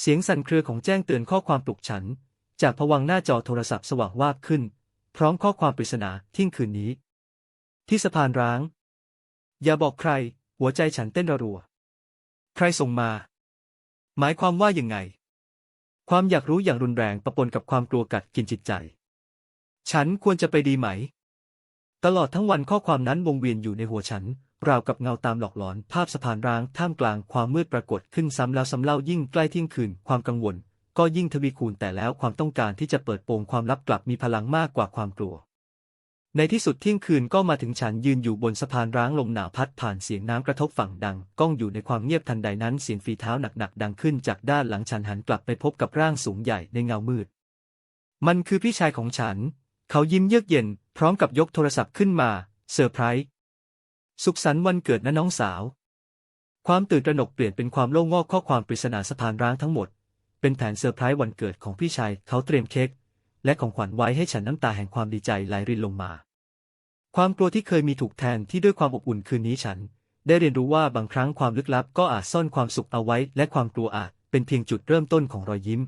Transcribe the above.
เสียงสั่นเครือของแจ้งเตือนข้อความปลุกฉัน จากผวังหน้าจอโทรศัพท์สว่างวาบขึ้น พร้อมข้อความปริศนาที่ยงคืนนี้ ที่สะพานร้าง อย่าบอกใคร หัวใจฉันเต้นรัว ใครส่งมา หมายความว่ายังไง ความอยากรู้อย่างรุนแรงปะปนกับความกลัวกัดกินจิตใจ ฉันควรจะไปดีไหม ตลอดทั้งวันข้อความนั้นวงเวียนอยู่ในหัวฉัน ราวกับเงาตามหลอกหลอน ภาพสะพานร้างท่ามกลางความมืดปรากฏขึ้นซ้ำแล้วซ้ำเล่ายิ่งใกล้เที่ยงคืนความกังวล ก็ยิ่งทวีคูณแต่แล้วความต้องการที่จะเปิดโปงความลับกลับมีพลังมากกว่าความกลัว ในที่สุดเที่ยงคืนก็มาถึงฉันยืนอยู่บนสะพานร้างลมหนาวพัดผ่านเสียงน้ำกระทบฝั่งดัง ก้องอยู่ในความเงียบทันใดนั้นเสียงฝีเท้าหนักๆดังขึ้นจากด้านหลังฉันหันกลับไปพบกับร่างสูงใหญ่ในเงามืด มันคือพี่ชายของฉัน เขายิ้มเยือกเย็น พร้อมกับยกโทรศัพท์ขึ้นมาเซอร์ไพรส์ สุขสันต์วันเกิดนะน้องสาว ความตื่นตระหนกเปลี่ยนเป็นความโล่งงอกข้อความปริศนาสะพานร้างทั้งหมด เป็นแผนเซอร์ไพรส์วันเกิดของพี่ชายเขาเตรียมเค้กและของขวัญไว้ให้ฉันน้ำตาแห่งความดีใจไหลรินลงมา ความกลัวที่เคยมีถูกแทนที่ด้วยความอบอุ่นคืนนี้ฉัน ได้เรียนรู้ว่าบางครั้งความลึกลับก็อาจซ่อนความสุขเอาไว้ และความกลัวอาจเป็นเพียงจุดเริ่มต้นของรอยยิ้ม